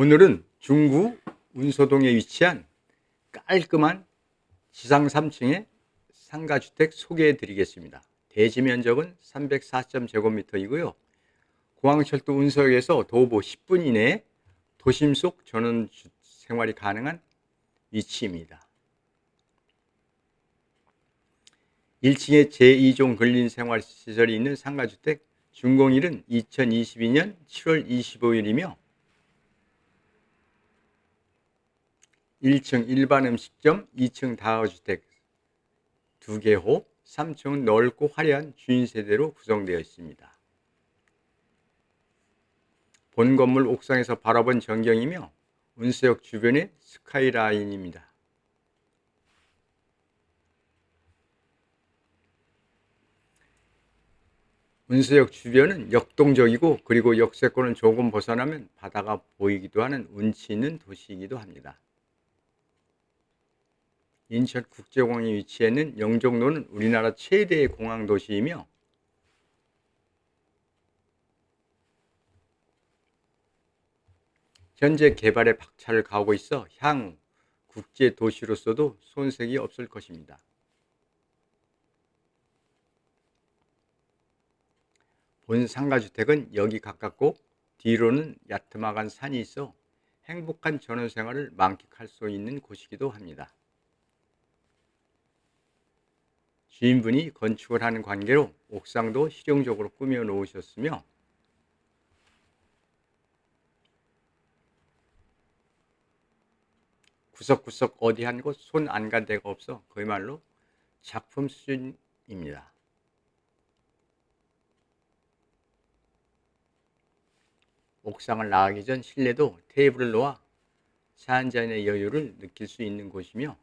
오늘은 중구 운소동에 위치한 깔끔한 지상 3층의 상가주택 소개해 드리겠습니다. 대지 면적은 304.제곱미터이고요. 공항철도 운석에서 도보 10분 이내에 도심 속 전원 주- 생활이 가능한 위치입니다. 1층에 제2종 근린생활시설이 있는 상가주택 준공일은 2022년 7월 25일이며 1층 일반 음식점, 2층 다가주택 2개 호, 3층은 넓고 화려한 주인 세대로 구성되어 있습니다. 본 건물 옥상에서 바라본 전경이며 운수역 주변의 스카이라인입니다. 운수역 주변은 역동적이고 그리고 역세권을 조금 벗어나면 바다가 보이기도 하는 운치 있는 도시이기도 합니다. 인천 국제공항에 위치해 있는 영종도는 우리나라 최대의 공항 도시이며 현재 개발에 박차를 가하고 있어 향후 국제 도시로서도 손색이 없을 것입니다. 본 상가주택은 여기 가깝고 뒤로는 야트막한 산이 있어 행복한 전원생활을 만끽할 수 있는 곳이기도 합니다. 주인분이 건축을 하는 관계로 옥상도 실용적으로 꾸며 놓으셨으며 구석구석 어디 한 곳 손 안 간 데가 없어 그야말로 작품 수준입니다. 옥상을 나가기 전 실내도 테이블을 놓아 차 한 잔의 여유를 느낄 수 있는 곳이며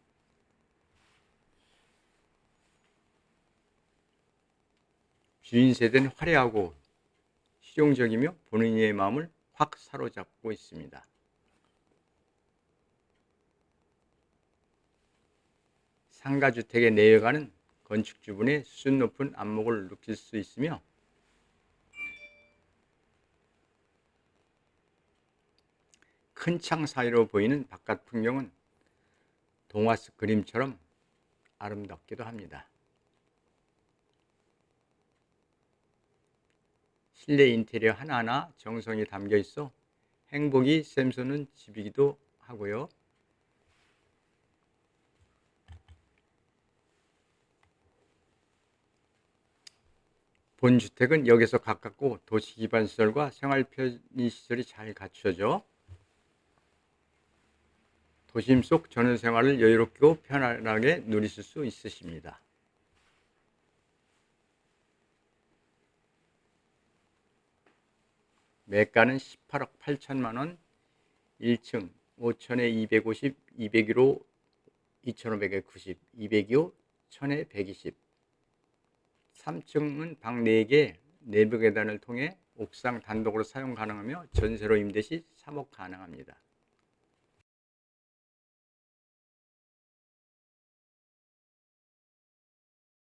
주인 세대는 화려하고 실용적이며 본인의 마음을 확 사로잡고 있습니다. 상가주택에 내려가는 건축주분의 수준 높은 안목을 느낄 수 있으며 큰 창 사이로 보이는 바깥 풍경은 동화 속 그림처럼 아름답기도 합니다. 실내 인테리어 하나하나 정성이 담겨 있어 행복이 샘솟는 집이기도 하고요. 본 주택은 역에서 가깝고 도시 기반 시설과 생활 편의 시설이 잘 갖춰져 도심 속 전원 생활을 여유롭고 편안하게 누리실 수 있으십니다. 매가는 18억 8천만 원, 1층 5천에 250, 201호 2,500에 90, 202호 1,000에 120. 3층은 방 4개, 내부 계단을 통해 옥상 단독으로 사용 가능하며 전세로 임대 시 3억 가능합니다.